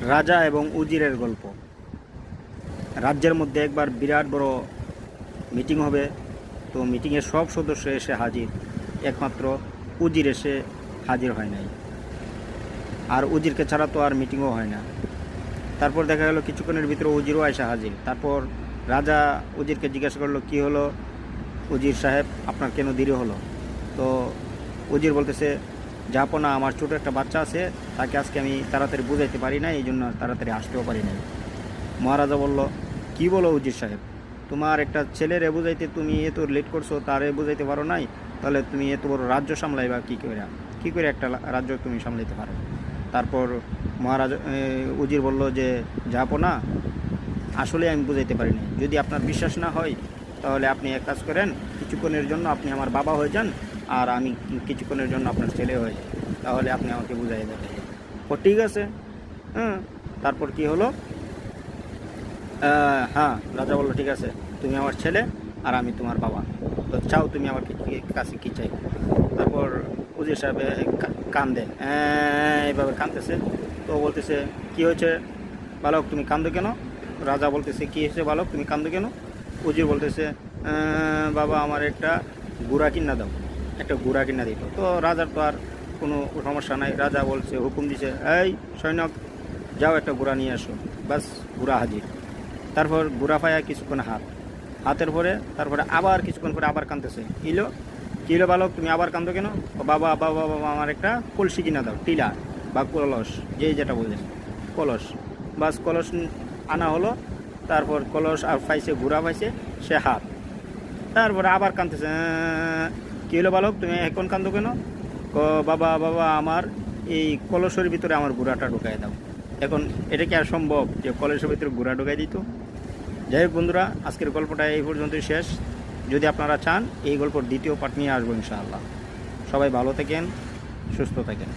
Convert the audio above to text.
রাজা এবং উজিরের গল্প। রাজ্যের মধ্যে একবার বিরাট বড় মিটিং হবে। তো মিটিংয়ে সব সদস্য এসে হাজির। একমাত্র উজির এসে হাজির হয় নাই। আর উজিরকে ছাড়া তো আর মিটিংও হয় না। তারপর দেখা গেল কিছুক্ষণের ভিতরে উজিরও এসে হাজির। তারপর রাজা উজিরকে জিজ্ঞাসা করল, কি হলো? উজির সাহেব, আপনার কেন দেরি হলো? তো উজির বলতেছে যাপনা আমার ছোটো একটা বাচ্চা আছে, তাকে আজকে আমি তাড়াতাড়ি বুঝাইতে পারি না এই জন্য তাড়াতাড়ি আসতেও পারি নাই। মহারাজা বলল, কি বলো উজির সাহেব? তোমার একটা ছেলেরে বুঝাইতে তুমি এত লেট করছ, তারে বুঝাইতে পারো নাই? তাহলে তুমি এত বড় রাজ্য সামলাইবা কী করে কী করে একটা রাজ্য তুমি সামলাইতে পারো? তারপর মহারাজ উজির বলল যে, যাব না, আসলে আমি বুঝাইতে পারি পারিনি যদি আপনার বিশ্বাস না হয়, তাহলে আপনি এক কাজ করেন, কিছুক্ষণের জন্য আপনি আমার বাবা হয়ে যান আর আমি কিছুক্ষণের জন্য আপনার ছেলে হয়ে যাই তাহলে আপনি আমাকে বুঝাই দেবেন ও ঠিক আছে। হ্যাঁ তারপর কি হলো? হ্যাঁ রাজা বলল ঠিক আছে তুমি আমার ছেলে আর আমি তোমার বাবা। তো চাও তুমি আমার কাছে কী চাই? তারপর উজির সাহেব কান্দে। হ্যাঁ, এইভাবে কাঁদতেছে? তো বলতেছে কি হয়েছে? বালক তুমি কান্দো কেন? রাজা বলতেছে কি হয়েছে বালক তুমি কান্দো কেন? উজির বলতেছে বাবা আমার একটা গুড়া কিনা দাও। একটা গুড়া কিনা দিত। তো রাজার তো আর কোনো সমস্যা নাই। রাজা বলছে হুকুম দিছে এই সৈনক যাও একটা গুড়া নিয়ে আসো। বাস গুড়া হাজির। তারপর গুড়া পায়া কিছুক্ষণ হাত। হাতের পরে তারপরে আবার কিছুক্ষণ পরে আবার কাঁদতেছে। ইলো কিলো বালক? তুমি আবার কাঁদো কেন? বাবা বাবা বাবা আমার একটা কলসি কিনা দাও টিলা বা কলস যেই যেটা বলছেন কলস। বাস কলস আনা হলো। তারপর কলস আর পাইছে ঘুরা পাইছে সে হাত। তারপরে আবার কাঁদতেছে "আহ, কি হলো বালক? তুমি এখন কান্দো কেন? ক, বাবা বাবা, আমার এই কলসের ভিতরে আমার গুড়াটা ঢুকাই দাও। এখন এটা কি আর সম্ভব যে কলসের ভিতরে গুড়া ঢুকাই দিত? যাই হোক বন্ধুরা, আজকের গল্পটা এই পর্যন্তই শেষ। যদি আপনারা চান, এই গল্পর দ্বিতীয় পার্ট নিয়ে আসব ইনশাআল্লাহ। সবাই ভালো থাকেন, সুস্থ থাকেন।